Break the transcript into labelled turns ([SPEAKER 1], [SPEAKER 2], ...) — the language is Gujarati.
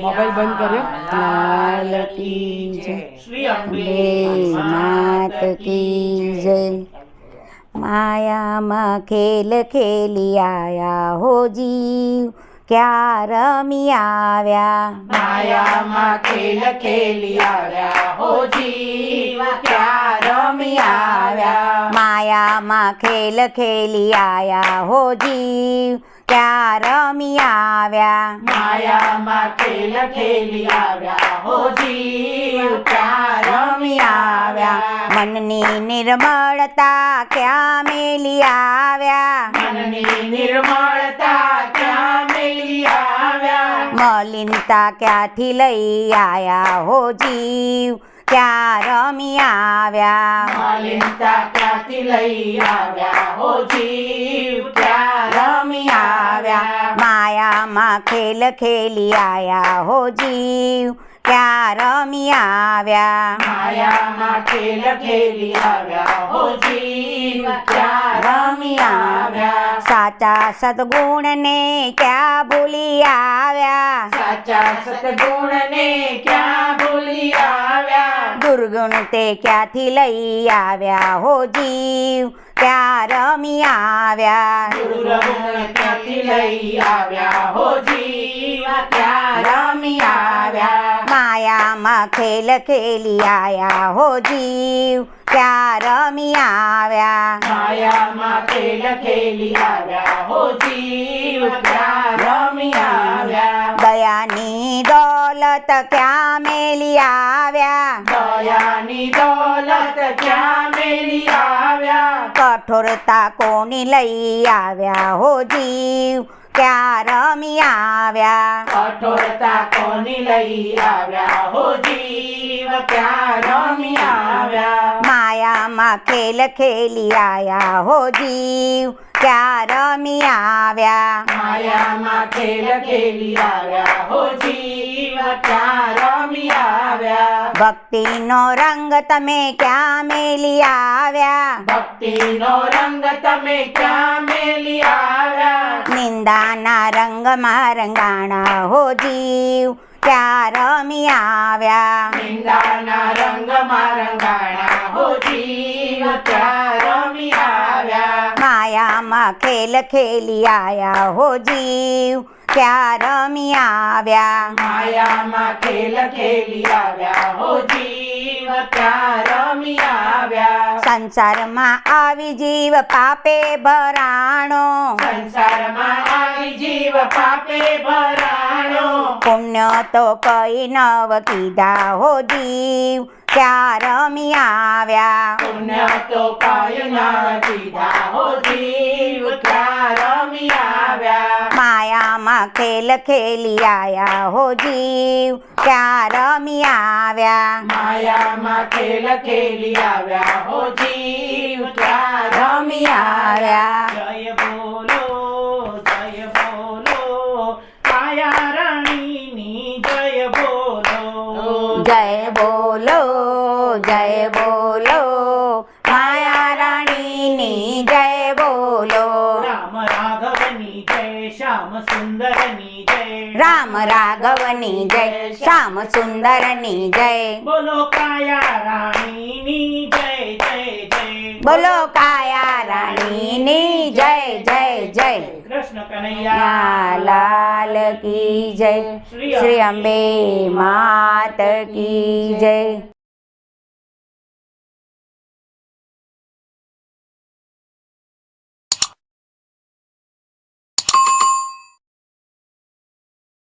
[SPEAKER 1] મોબાઈલ બંધ કર્યો?
[SPEAKER 2] લાલ કી જય.
[SPEAKER 3] શ્રી અંબે
[SPEAKER 2] અંબે માત કી જય. માયામાં ખેલ ખેલી આયા હો જીવ. ક્યાં રમી આવ્યા?
[SPEAKER 3] માયામાં ખેલ ખેલી આવ્યા. હો જીવ ક્યાં રમી આવ્યા?
[SPEAKER 2] માયામાં ખેલ ખેલી આયા. હો ક્યાં રમી આવ્યા?
[SPEAKER 3] માયામાં ખેલ ખેલી આવ્યા. હો ક્યાં રમી આવ્યા?
[SPEAKER 2] મનની નિર્મળતા ક્યાં મેલી આવ્યા?
[SPEAKER 3] મનની નિર્મળતા આવ્યા
[SPEAKER 2] મલિનતા ક્યાંથી લઈ આયા હો જીવ? ક્યાં રમી આવ્યા?
[SPEAKER 3] મલિનતા ક્યાંથી લઈ આવ્યા હો જીવ? ક્યાં રમી આવ્યા?
[SPEAKER 2] માયામાં ખેલ ખેલી આયા હો જીવ? ક્યાં રમી આવ્યા?
[SPEAKER 3] માયામાં ખેલ ખેલી આવ્યા હો જીવ? ક્યાં રમી આવ્યા?
[SPEAKER 2] સાચા સદગુણને ક્યાં ભૂલી આવ્યા
[SPEAKER 3] સાચા સતગુણને ક્યાં ભૂલી આવ્યા
[SPEAKER 2] દુર્ગુણ તે ક્યાંથી લઈ આવ્યા હો જીવ ક્યાં રમી આવ્યા
[SPEAKER 3] દુર્ગુણ ક્યાંથી લઈ આવ્યા હો જીવ
[SPEAKER 2] માયામાં ખેલ ખેલી આયા હો જીવ. ક્યાં રમી આવ્યા?
[SPEAKER 3] માયામાં ખેલ ખેલી આવ્યા હો જીવ. ક્યાં રમી આવ્યા?
[SPEAKER 2] દયાની દોલત ક્યાં મેલી આવ્યા?
[SPEAKER 3] દયાની દોલત ક્યાં મેલી આવ્યા?
[SPEAKER 2] કઠોરતા કોની લઈ આવ્યા હો જીવ? ક્યાં રમી આવ્યા
[SPEAKER 3] કઠોરતા કોની લઈ આવ્યા હો જીવ ક્યાં રમી આવ્યા
[SPEAKER 2] માયામાં ખેલ ખેલી આયા હો જીવ ક્યાં રમી આવ્યા
[SPEAKER 3] માયામાં ખેલ ખેલી આવ્યા હો જીવ ક્યાં રમી આવ્યા
[SPEAKER 2] ભક્તિનો રંગ તમે ક્યાં મેલી આવ્યા
[SPEAKER 3] ભક્તિનો રંગ તમે ક્યાં મેલી આવ્યા
[SPEAKER 2] નિંદાના રંગમાં રંગાણા હો જીવ ક્યાં રમી આવ્યા
[SPEAKER 3] નિંદાના રંગમાં રંગાણા હો જીવ ક્યાં રમી આવ્યા
[SPEAKER 2] માયામાં ખેલ ખેલી આયા હો જીવ. ક્યાં રમી આવ્યા?
[SPEAKER 3] માયામાં ખેલ ખેલી આવ્યા હો જીવ. ક્યાં રમી આવ્યા?
[SPEAKER 2] સંસારમાં આવી જીવ પાપે ભરાણો.
[SPEAKER 3] સંસારમાં આવી જીવ પાપે ભરાણો.
[SPEAKER 2] પુણ્ય તો કઈ નવ કીધા હો જીવ. ક્યાં રમી આવ્યા
[SPEAKER 3] પુણ્ય તો કઈ ન કીધા હો જીવ. ક્યાં રમી આવ્યા
[SPEAKER 2] માયામાં ખેલ ખેલી આયા હો જીવ. ક્યાં રમી આવ્યા
[SPEAKER 3] માયામાં ખેલ ખેલી આવ્યા હો જીવ ક્યાં રમી
[SPEAKER 2] આવ્યા
[SPEAKER 3] જય બોલો જય બોલો માયા રાણીની જય બોલો
[SPEAKER 2] જય બોલો જય બોલો માયા રાણીની જય બોલો.
[SPEAKER 3] રામ રાઘવની જય શ્યામ સુંદરની જય.
[SPEAKER 2] રામ રાઘવની જય શ્યામ સુંદરની જય.
[SPEAKER 3] બોલો કાયા રાણીની જય જય જય.
[SPEAKER 2] બોલો કાયા રાણીની જય જય જય.
[SPEAKER 3] કૃષ્ણ કનૈયા.
[SPEAKER 2] લાલ કી જય. શ્રી અંબે માત કી જય.